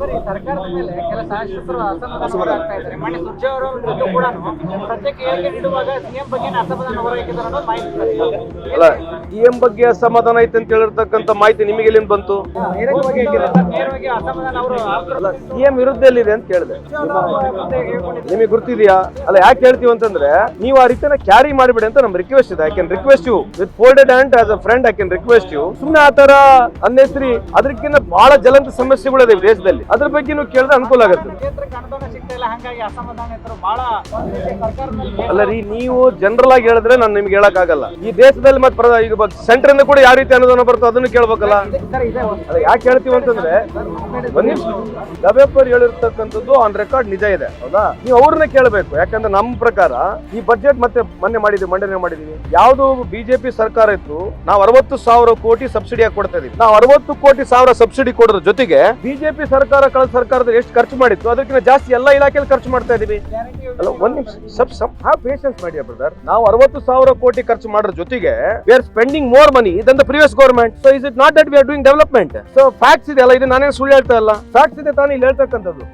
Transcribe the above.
ಸರ್ಕಾರದ ಮೇಲೆ ಕೆಲ ಶಾಸಕರು ಅಸಮಾಧಾನ ಹೊರಹಾಕ್ತಾ ಇದ್ದಾರೆ. ಮಾನ್ಯ ಸುರ್ಜೆ ಅವರ ವಿರುದ್ಧ ಕೂಡ ಸದ್ಯಕ್ಕೆ ಹೇಳಿಕೆ ನೀಡುವಾಗ ಸಿಎಂ ಬಗ್ಗೆ ಅಸಮಾಧಾನ ಹೊರಹಾಕಿದ್ದಾರೆ ಅನ್ನೋದು ಮಾಹಿತಿ ಸರ್. ಅಲ್ಲ ಸಿಎಂ ಬಗ್ಗೆ ಅಸಮಾಧಾನ ಐತೆ ಅಂತ ಹೇಳಿರ್ತಕ್ಕಂಥ ಮಾಹಿತಿ ನಿಮಗೆ ಎಲ್ಲಿಂದ ಬಂತು? ನೇರವಾಗಿ ಅಸಮಾಧಾನ ಅವರು ಸಿಎಂ ವಿರುದ್ಧ ಎಲ್ಲಿದೆ ಅಂತ ಕೇಳಿದೆ. ನಿಮಗೆ ಗೊತ್ತಿದೆಯಾ? ಅಲ್ಲ ಯಾಕೆ ಹೇಳ್ತೀವಿ ಅಂತಂದ್ರೆ ನೀವು ಆ ರೀತಿನ ಕ್ಯಾರಿ ಮಾಡಿಬಿಡಿ ಅಂತ ನಮ್ ರಿಕ್ವೆಸ್ಟ್ ಇದೆ. I can request you with folded hand as a friend I can request you ಸುಮ್ಮನೆ ಆ ತರ ಅನ್ನೆಸ್ರಿ. ಅದಕ್ಕಿಂತ ಬಹಳ ಜಲಂತ ಸಮಸ್ಯೆಗಳಿದೆ ದೇಶದಲ್ಲಿ. ಅದ್ರ ಬಗ್ಗೆ ನೀವು ಕೇಳಿದ್ರೆ ಅನುಕೂಲ ಆಗುತ್ತೆ. ಅಲ್ಲ ರೀ ನೀವು ಜನರಲ್ ಆಗಿ ಹೇಳಿದ್ರೆ ನಾನು ನಿಮ್ಗೆ ಹೇಳಕ್ ಆಗಲ್ಲ ಈ ದೇಶದಲ್ಲಿ ಮತ್ತೆ ಈಗ ಸೆಂಟರ್ ಇಂದ ಕೂಡ ಯಾವ ರೀತಿ ಅನುದಾನ ಬರುತ್ತೋ ಅದನ್ನು ಕೇಳ್ಬೇಕಲ್ಲ. ಯಾಕೆ ಹೇಳ್ತೀವಿ ಅಂತಂದ್ರೆ ಗವೇಪರ್ ಹೇಳಿರ್ತಕ್ಕಂಥದ್ದು ಆನ್ ರೆಕಾರ್ಡ್ ನಿಜ ಇದೆ ಹೌದಾ? ನೀವು ಅವ್ರನ್ನ ಕೇಳಬೇಕು. ಯಾಕಂದ್ರೆ ನಮ್ಮ ಪ್ರಕಾರ ಈ ಬಜೆಟ್ ಮತ್ತೆ ಮೊನ್ನೆ ಮಾಡಿದ್ವಿ ಮಂಡನೆ ಮಾಡಿದೀವಿ. ಯಾವ್ದು ಬಿಜೆಪಿ ಸರ್ಕಾರ ಇತ್ತು ನಾವು ಅರವತ್ತು ಸಾವಿರ ಕೋಟಿ ಸಬ್ಸಿಡಿ ಕೊಡ್ತಾ ಇದೀವಿ? ನಾವು ಅರವತ್ತು ಕೋಟಿ ಸಾವಿರ ಸಬ್ಸಿಡಿ ಕೊಡೋದ್ರ ಜೊತೆಗೆ ಬಿಜೆಪಿ ಸರ್ಕಾರ ಕಳೆದ ಸರ್ಕಾರದ ಎಷ್ಟು ಖರ್ಚು ಮಾಡಿತ್ತು? ಅದಕ್ಕಿಂತ ಜಾಸ್ತಿ ಎಲ್ಲ ಇಲಾಖೆಯಲ್ಲಿ ಖರ್ಚು ಮಾಡ್ತಾ ಇದೀವಿ. ಅಲ್ಲ, ಒಂದ್ ನಿಮಿಷ ಸಬ್ ಸಬ್ ಹಾ ಪೇಷನ್ಸ್ ಮಾಡಿ ಬ್ರದರ್ ನಾವು ಅರವತ್ತು ಸಾವಿರ ಕೋಟಿ ಖರ್ಚು ಮಾಡೋದ್ರ ಜೊತೆಗೆ we are spending more money than the previous government so is it not that we are doing development so facts ಇದೆ ಅಲ್ಲ ಇದು ನಾನೇ ಸುಳ್ಳು ಹೇಳ್ತಾ ಇಲ್ಲ. ಫ್ಯಾಕ್ಟ್ಸ್ ಇದೆ ತಾನೇ ಇಲ್ಲಿ ಹೇಳ್ತಕ್ಕಂಥದ್ದು.